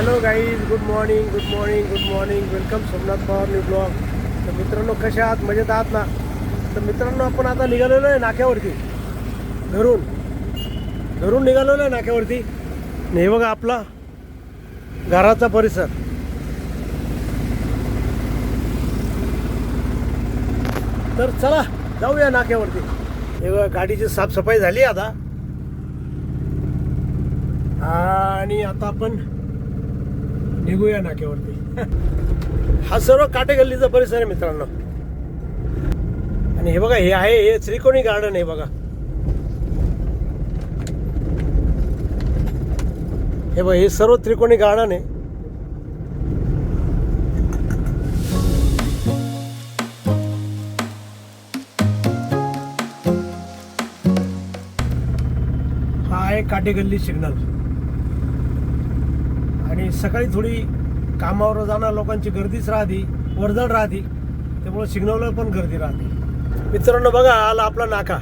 Hello guys good morning good morning good morning welcome Somnath Pawar new blog तर मित्रांनो कशा आहात? मजेत आहात ना? तर मित्रांनो आपण आता निघालेलो आहे नाक्यावरती. घरून घरून निघालेलो आहे नाक्यावरती. हे बघा आपला घराचा परिसर. तर चला जाऊया नाक्यावरती. हे बघा गाडीची साफसफाई झाली आता. आणि आता आपण निघूया नाक्यावरती. हा सर्व काटेगल्लीचा परिसर आहे मित्रांनो. आणि हे बघा हे आहे हे त्रिकोणी गार्डन आहे बघा. हे बघा हे सर्व त्रिकोणी गार्डन आहे. हा आहे काटेगल्ली सिग्नल आणि सकाळी थोडी कामावर जाणाऱ्या लोकांची गर्दीच राहते वर्दळ राहते त्यामुळे सिग्नलवर पण गर्दी राहते. मित्रांनो बघा आला आपला नाका.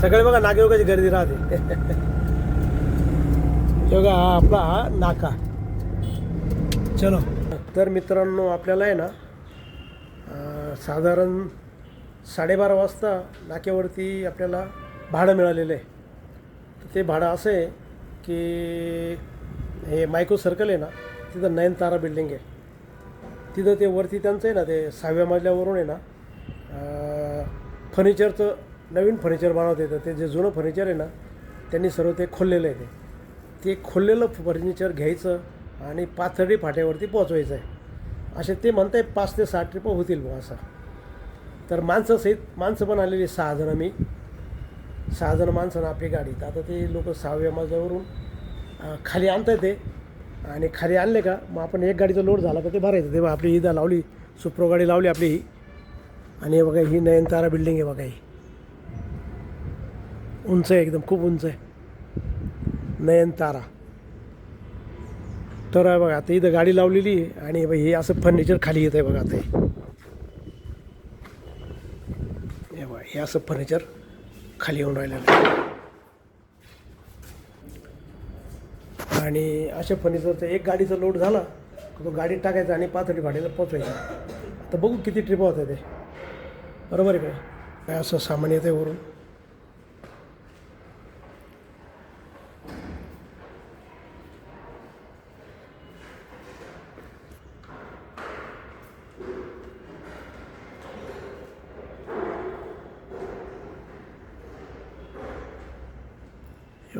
सकाळी बघा नागेवकाची गर्दी राहते. बघा हा आपला हा नाका. चलो. तर मित्रांनो आपल्याला आहे ना साधारण साडेबारा वाजता नाक्यावरती आपल्याला भाडं मिळालेलं आहे. तर ते भाडं असं आहे की हे मायक्रो सर्कल आहे ना तिथं नयनतारा बिल्डिंग आहे. तिथं ते वरती त्यांचं आहे ना ते सहाव्या मजल्यावरून आहे ना फर्निचरचं नवीन फर्निचर बनवता येतं ते जे जुनं फर्निचर आहे ना त्यांनी सर्व ते खोललेलं आहे ते. ते खोललेलं फर्निचर घ्यायचं आणि पाथर्डी फाट्यावरती पोचवायचं आहे. असे ते म्हणताय पाच ते साठ ट्रिपं होतील बुवा असं. तर माणसं सहित माणसं पण आलेली सहा जणं मी. सहा जण माणसं आपली गाडी. तर आता ते लोक सहाव्या मजल्यावरून खाली आणता येते आणि खाली आणले का मग आपण एक गाडीचा लोड झाला का ते भरायचं. तेव्हा आपली ही लावली सुप्रो गाडी लावली आपली ही. आणि हे बघा ही नयनतारा बिल्डिंग आहे बघा ही. उंच आहे एकदम खूप उंच आहे. नयनतारा तर. आहे बघा आता इथं गाडी लावलेली आहे आणि हे असं फर्निचर खाली येत आहे बघा आता हे. बघा हे असं फर्निचर खाली येऊन राहिलेलं आहे. आणि अशा फर्निचरचं एक गाडीचा लोड झाला तो गाडीत टाकायचा आणि पाथडी गाडीला पोचवायचा आता बघू किती ट्रिप होत्या ते. बरोबर आहे काय असं सामान येतं आहे वरून.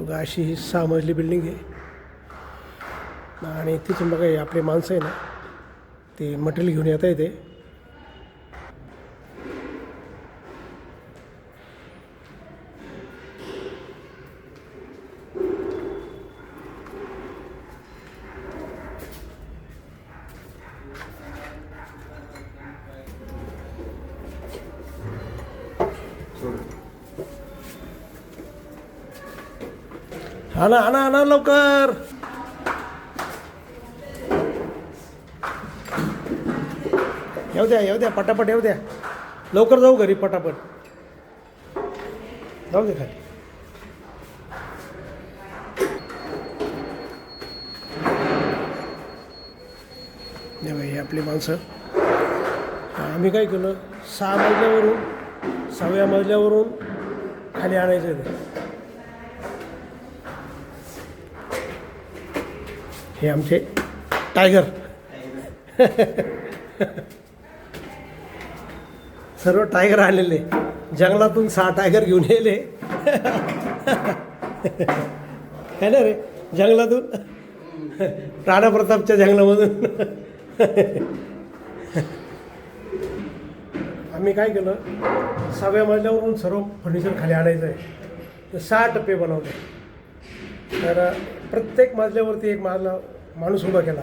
मग अशी ही सहा मजली बिल्डिंग आहे. आणि तिथून बघा आपले माणसं आहे ना ते मटेरियल घेऊन येता येते. आणा आणा आणा लवकर. येऊ द्या येऊ द्या पटापट येऊ द्या. लवकर जाऊ घरी पटापट. जाऊ दे खाली. नाही हे आपली माणसं. आम्ही काय केलं? सहा मजल्यावरून सहाव्या मजल्यावरून खाली आणायचं आहे ते हे आमचे टायगर. सर्व टायगर आलेले. जंगलातून सहा टायगर घेऊन येले. काय ना रे? जंगलातून. राणा प्रतापच्या जंगलामधून. आम्ही काय केलं? सहाव्या मजल्यावरून सर्व फर्निचर खाली आणायचं आहे तर सहा टप्पे बनवले. तर प्रत्येक मजल्यावरती एक माजला माणूस उभा केला.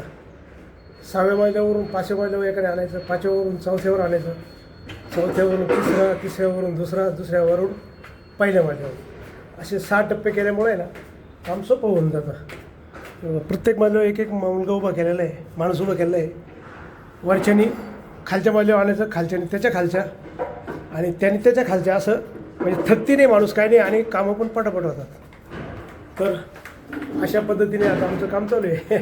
सहाव्या मजल्यावरून पाचव्या मजल्यावर एकाने आणायचं पाचव्यावरून चौथ्यावर आणायचं चौथ्यावरून तिसरा तिसऱ्यावरून दुसरा दुसऱ्यावरून पहिल्या मजल्यावर. असे सहा टप्पे केल्यामुळे ना काम सोपं होऊन जातं. प्रत्येक मजल्यावर एक एक मुलगा उभा केलेला आहे माणूस उभा केलेला आहे. वरच्यानी खालच्या मजल्यावर आणायचं खालच्यानी त्याच्या खालच्या आणि त्याने त्याच्या खालच्या असं म्हणजे थकती नाही माणूस काय नाही आणि कामं पण पटापट होतात. तर अशा पद्धतीने आता आमचं काम चालू आहे.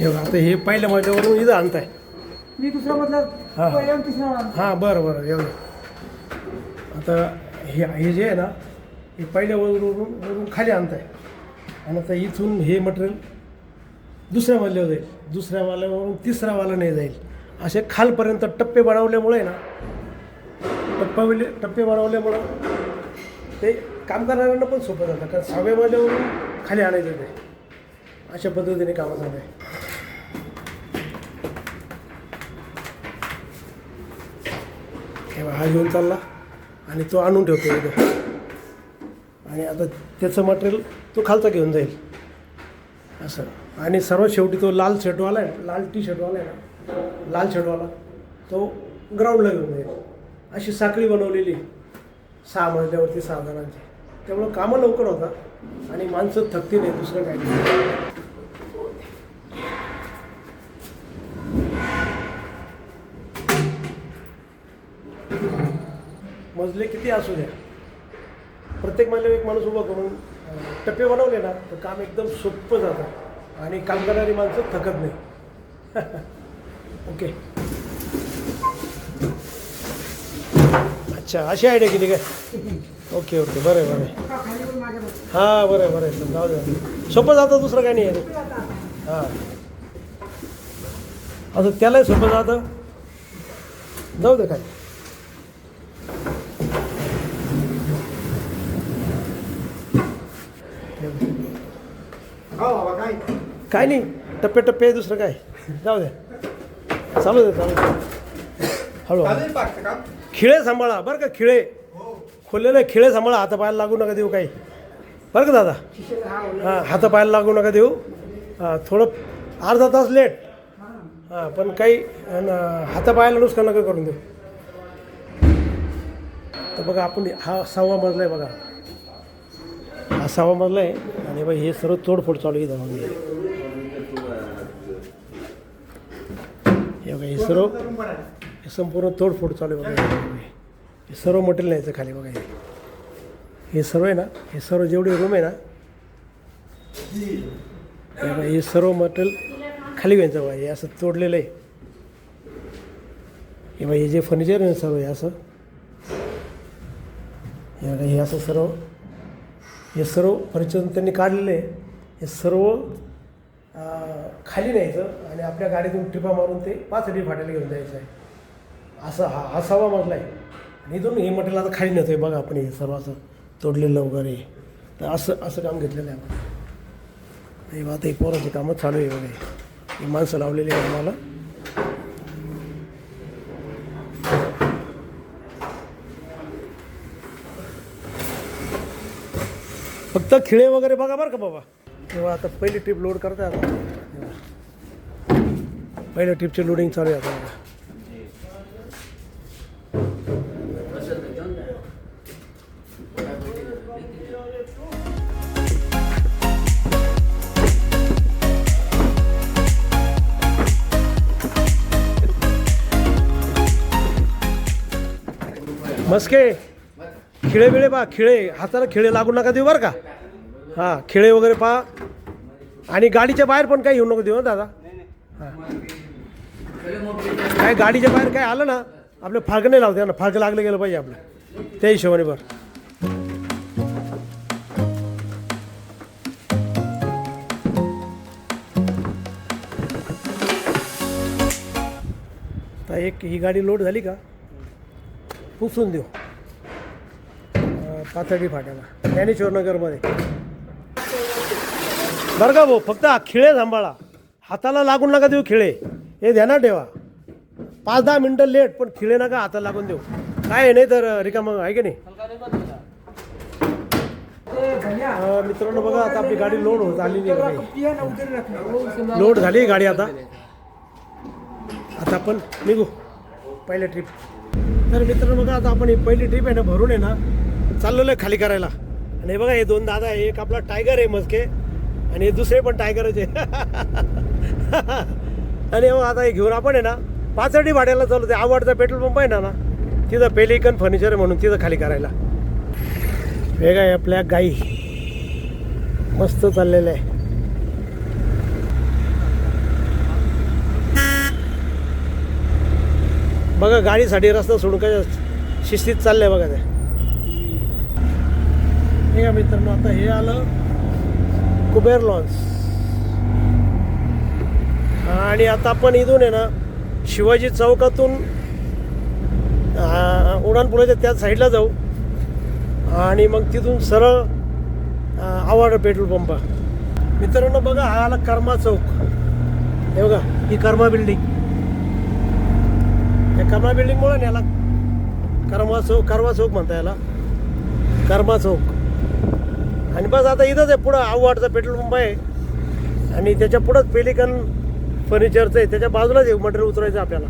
बघा, आता हे पहिल्या मजल्यावरून इथं आणताय. मी दुसरा मधला हा. हां बरं बरं एवढं आता हे हे जे आहे ना हे पहिल्या वरून वरून खाली आणताय. आणि आता इथून हे मटेरियल दुसऱ्या मजल्यावर जाईल. दुसऱ्या वाल्यावरून तिसऱ्या वाला नाही जाईल. असे खालपर्यंत टप्पे बनवल्यामुळे ना टप्पा टप्पे वाढवल्यामुळं ते काम करणाऱ्यांना पण सोपं जातं कारण सहाव्या माझ्यावरून खाली आणायचं ते अशा पद्धतीने कामं झालं आहे. हा घेऊन चालला आणि तो आणून ठेवतो इथं. आणि आता त्याचं मटेरियल तो खालचा घेऊन जाईल. असं. आणि सर्वात शेवटी तो लाल शर्टवाला आहे लाल टी शर्टवाला आहे ना. लाल शर्टवाला तो ग्राउंडला घेऊन जाईल. अशी साखळी बनवलेली सहा मजल्यावरती सहा जणांची. त्यामुळं कामं लवकर होतात आणि माणसं थकती नाही दुसरं काही नाही. मजले किती असू द्या. प्रत्येक मजल्यावर एक माणूस उभा करून टप्पे बनवले ना तर काम एकदम सोपं जातं आणि काम करणारी माणसं थकत नाही. ओके. अच्छा अशी आयडिया केली काय ओके ओके बरं आहे बरं आहे. हां बरं आहे बरं आहे. जाऊ द्या सोपं जातं दुसरं काय नाही आहे हां. असं त्यालाही सोपं जातं. जाऊ दे काय. हो काय नाही टप्पे टप्पे आहे दुसरं काय. जाऊ द्या चालू दे चालू दे. हळू. खिळे सांभाळा बरं का खिळे? खोललेले खिळे सांभाळा हातापायला लागू नका देऊ काही. बरं का दादा? हा हां हातापायला लागू नका देऊ. हां थोडं अर्धा तास लेट. हां पण काही हातापायला नुसका नका करून देऊ. तर बघा आपण हा सहावा मजला आहे बघा. हा सहावा मजला आहे. आणि बाई हे सर्व तोडफोड चालू आहे इथं मग हे. बघा हे सर्व हे संपूर्ण तोडफोड चालू आहे बघा. हे सर्व मटेरियल न्यायचं खाली बघा हे. सर्व आहे ना हे सर्व जेवढे रूम आहे ना हे हे सर्व मटेरियल खाली घ्यायचं बघा. हे असं तोडलेलं आहे. हे बघा हे जे फर्निचर आहे ना सर्व हे असं. हे बघा हे असं सर्व हे सर्व फर्निचर त्यांनी काढलेलं आहे. हे सर्व खाली न्यायचं आणि आपल्या गाडीतून टिपा मारून ते पाच अडी फाट्याला घेऊन जायचं आहे. असं हा हा सहावा मजला आहे आणि इथून हे मटेरियल आता खाली नव्हतं आहे बघा आपण हे सर्व असं तोडलेलं वगैरे. तर असं असं काम घेतलेलं आहे आपण. हे आता हे पोराची कामं चालू आहे वगैरे हे. माणसं लावलेली आहे आम्हाला. फक्त खिळे वगैरे बघा बरं का बाबा. तेव्हा आता पहिली ट्रिप लोड करताय आता. पहिल्या ट्रिपची लोडिंग चालू आहे आता. बघा मस्के. खिळे बिळे पहा खिळे. हाताला खिळे लागू नका देऊ बरं का? हां खिळे वगैरे पहा. आणि गाडीच्या बाहेर पण काही येऊ नको देऊ दादा. हां. काय गाडीच्या बाहेर काय आलं ना आपलं फाळकं नाही लावते ना फाळकं लागलं गेलं पाहिजे आपलं. त्या हिशोबाने बरं. तर एक ही गाडी लोड झाली का? पुसून देऊ. अं, पाथर्डी फाट्याला. ज्ञानेश्वर नगरमध्ये बरं का भाऊ फक्त खिळे सांभाळा. हाताला लागून नका देऊ खिळे. हे ध्यानात ठेवा. पाच दहा मिनटं लेट पण खिळे नका हाताला लागून देऊ. काय नाही तर रिकाम आहे की नाही? मित्रांनो बघा आता आपली गाडी लोड होत आलेली आहे लोड झाली गाडी आता. आता आपण निघू. पहिल्या ट्रिप तर मित्र बघा आता आपण ही पहिली ट्रिप आहे ना भरून आहे ना चाललेलो आहे खाली करायला. आणि हे बघा हे दोन दादा आहे एक आपला टायगर आहे मस्के आणि हे दुसरे पण टायगरच आहे आणि मग आता हे घेऊन आपण आहे ना पाचडी भाड्याला चालू ते आवडता पेट्रोल पंप आहे ना ना तिथं पेलिकन फर्निचर आहे म्हणून तिथं खाली करायला. वेगळा आहे आपल्या गाई. मस्त चाललेलं आहे. बघा गाडीसाठी रस्ता सोडून काय शिस्तीत चाललंय बघा ते. हे का मित्रांनो आता हे आलं कुबेर लॉन्स आणि आता आपण इथून आहे ना शिवाजी चौकातून उड्डाणपुलाच्या त्या साईडला जाऊ. आणि मग तिथून सरळ आवाड पेट्रोल पंप. मित्रांनो बघा हा आला कर्मा चौक. हे बघा ही कर्मा बिल्डिंग या कर्मा बिल्डिंगमुळे याला कर्मा चौक कर्मा चौक म्हणता याला. कर्मा चौक. आणि बस आता इथंच आहे पुढं आव्हाडचं पेट्रोल पंप आहे. आणि त्याच्या पुढंच पेलिकन फर्निचरचं आहे. त्याच्या बाजूलाच आहे मटेरियल उतरायचं आपल्याला.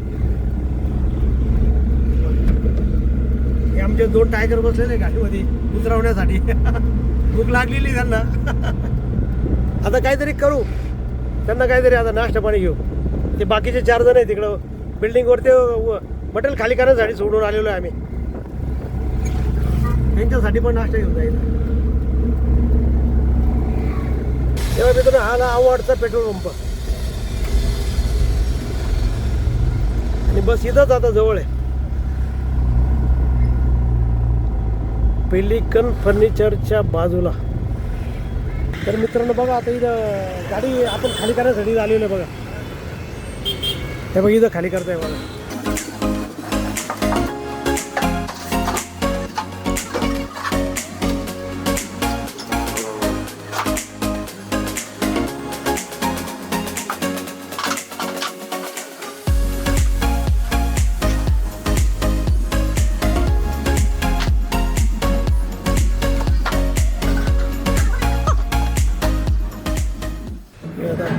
हे आमचे दोन टायगर बसलेले गाडीमध्ये उतरवण्यासाठी. भूक लागलेली त्यांना. आता काहीतरी करू. त्यांना काहीतरी आता नाश्ता पाणी घेऊ. ते बाकीचे चार जण आहे तिकडं. बिल्डिंगवरती मटेरियल खाली करण्यासाठी सोडून आलेलो आहे आम्ही. त्यांच्यासाठी पण नाश्ता घेऊन जाईल. तेव्हा मित्रांनो हा ना आवडता पेट्रोल पंप आणि बस इथंच आता जवळ आहे. पेलिकन फर्निचरच्या बाजूला. तर मित्रांनो बघा आता इथं गाडी आपण खाली करण्यासाठी आलेलो आहे बघा. हे बघ इथं खाली करताय बघा.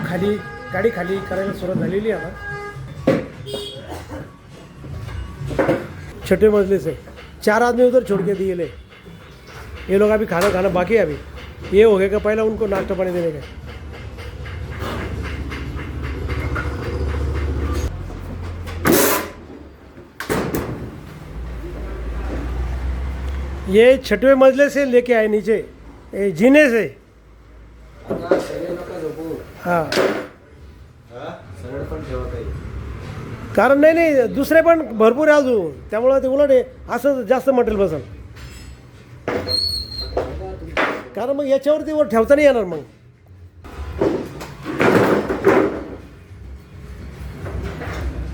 खाली गाडी खाली करायला सुरुवात झालेली आहे आता. छठे मजले से। चार आदमी उधर छोड़ के दिए ले। ये लोग अभी खाना खाना बाकी है अभी। ये हो गया पहला उनको नाश्ता पानी देने का ये छठवें मजले से लेके आए नीचे। जीने से। हाँ। कारण नाही नाही दुसरे पण भरपूर आहे अजून. त्यामुळं ते उलट आहे असं जास्त मटेरियल बसल. कारण मग याच्यावरती वर ठेवता नाही येणार मग.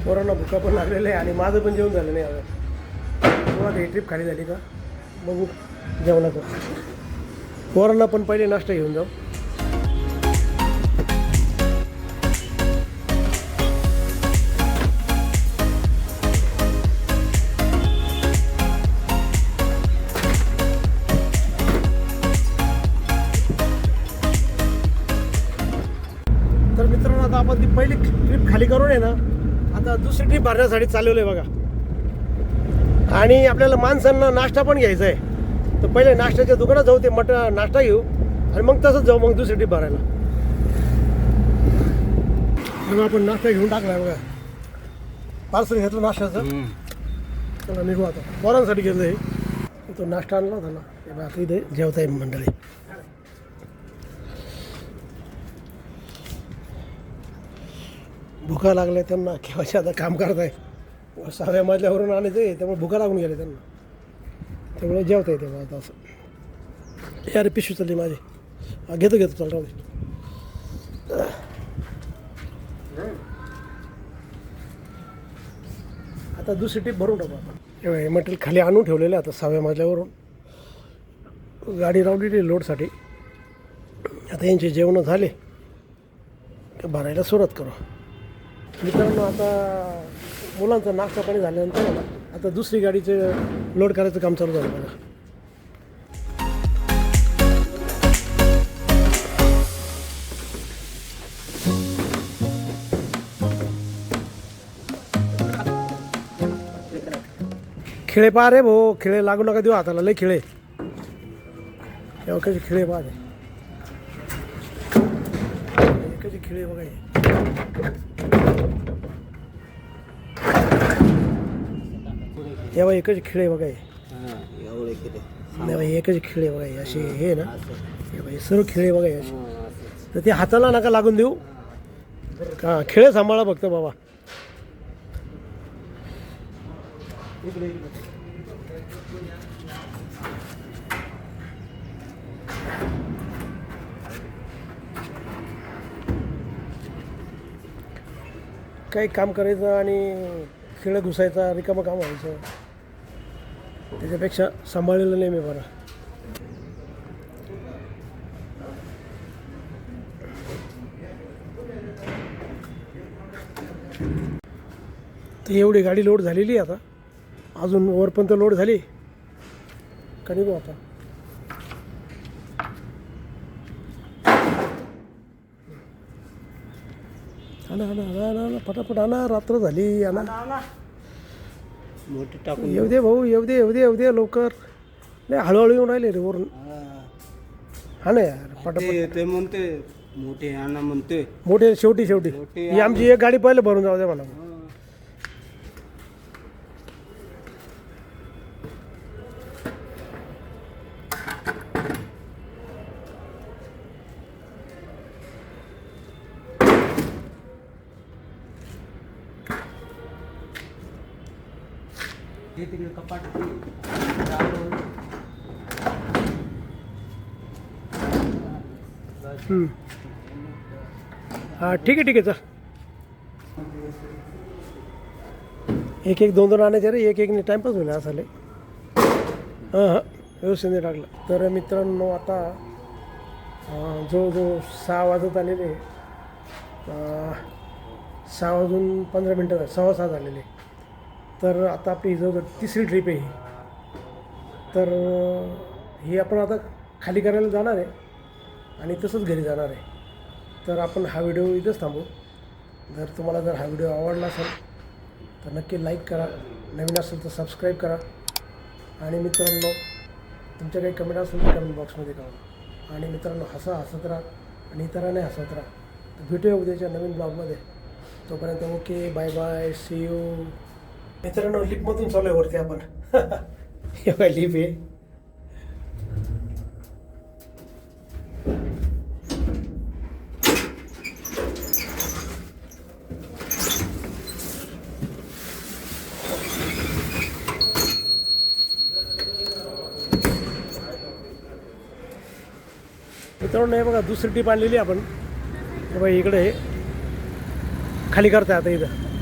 पोरांना भुका पण लागलेलं आहे आणि माझं पण जेवण झालं नाही आता तेव्हा ही ट्रिप खाली झाली का? बघू जेवणाचं. पोरांना पण पहिले नाश्ता घेऊन जाऊ. दुसरी ट्रिप भरण्यासाठी चाललेलो आहे बघा. आणि आपल्याला माणसांना नाश्ता पण घ्यायचा आहे तर पहिले नाश्त्याच्या दुकानात जाऊ ते मट नाश्ता घेऊ आणि मग तसंच जाऊ मग दुसरी ट्रिप भरायला. मग आपण नाश्ता घेऊन टाकला आहे बघा. पार्सल घेतलं नाश्त्याचं. चला निघू आता. पोरांसाठी घेतलं हे तो नाश्ता आणला होता ना. बघा, आता इथे जेवता येईल मंडळी. भुका लागल्या त्यांना केव्हाच्या आता काम करताय. सहाव्या मजल्यावरून आणायचं आहे त्यामुळे भुका लागून गेले त्यांना. त्यामुळे जेवता येते बा आता असं. यार पिशवी चालली माझी. घेतो घेतो चाल राहू दे. आता दुसरी टीप भरून टाकू आपण. तेव्हा हे मटेरियल खाली आणून ठेवलेलं आहे आता सहाव्या मजल्यावरून. गाडी लावलेली लोडसाठी. आता यांचे जेवणं झाले. भरायला सुरुवात करू. मित्रांनो आता मुलांचा नाश्ता पाणी झाल्यानंतर आता दुसरी गाडीचं लोड करायचं काम चालू झालं बघा. खिळे पा रे भाऊ खिळे लागू नका देऊ हाताला लय खिळे. तेव्हा कसे खिळे पहा रे. हे कसे खिळे बघा तेव्हा एकच खिळे बघा हे. हा एवढे किती? नाही बा, एकच खिळे बघा हे असे हे ना. हे बघा, सर्व खिळे बघा हे असे. हा, असंच. तर ते हाताला नका लागून देऊ. का खेळ सांभाळा फक्त बाबा. काही काम करायचं आणि खेळ घुसायचा रिकामं काम व्हायचं. त्याच्यापेक्षा सांभाळलेलं नेहमी बरं. तर एवढी गाडी लोड झालेली आहे आता. अजून वरपर्यंत लोड झाली. का निघू आता? आणा आणा आणा आणा आणा पटापट आणा रात्र झाली आणा. मोठे टाकून येऊ दे भाऊ येऊ दे येऊ दे येऊ दे लवकर. नाही हळूहळू येऊन राहिले रे वरून. हा. हा ना यार पटापट. ते ते म्हणते मोठे आणा म्हणते. मोठे शेवटी शेवटी. शेवटी ही आमची एक गाडी पहिले भरून जाऊ दे म्हणा. हे तिकडे कपाट हा ठीक आहे ठीक आहे चल. एक एक दोन दोन आणायचे रे एक एकने टाईमपास होईल असं हां हां व्यवस्थित नाही टाकलं तर मित्रांनो आता जो जो सहा वाजत आलेले. सहा वाजून पंधरा मिनटं सहा सहा झालेले. तर आता आपली जवळजवळ तिसरी ट्रिप आहे ही. तर हे ही आपण आता खाली करायला जाणार आहे आणि तसंच घरी जाणार आहे. तर आपण हा व्हिडिओ इथंच थांबू. जर तुम्हाला जर हा व्हिडिओ आवडला असेल तर नक्की लाईक करा. नवीन असेल तर सबस्क्राईब करा. आणि मित्रांनो तुमच्या काही कमेंट असेल तर कमेंट बॉक्समध्ये कळवा. आणि मित्रांनो हसा हसत राहा आणि इतरांनी हसत राहा. तर भेटूया उद्याच्या नवीन ब्लॉगमध्ये तोपर्यंत okay bye bye see you मित्रांनो लिपमधून चालू आहे वरती आपण. हे लिप आहे. मित्रांनो हे बघा दुसरी टीप आणलेली आपण. बाई बघा इकडे खाली करताय आता इथं.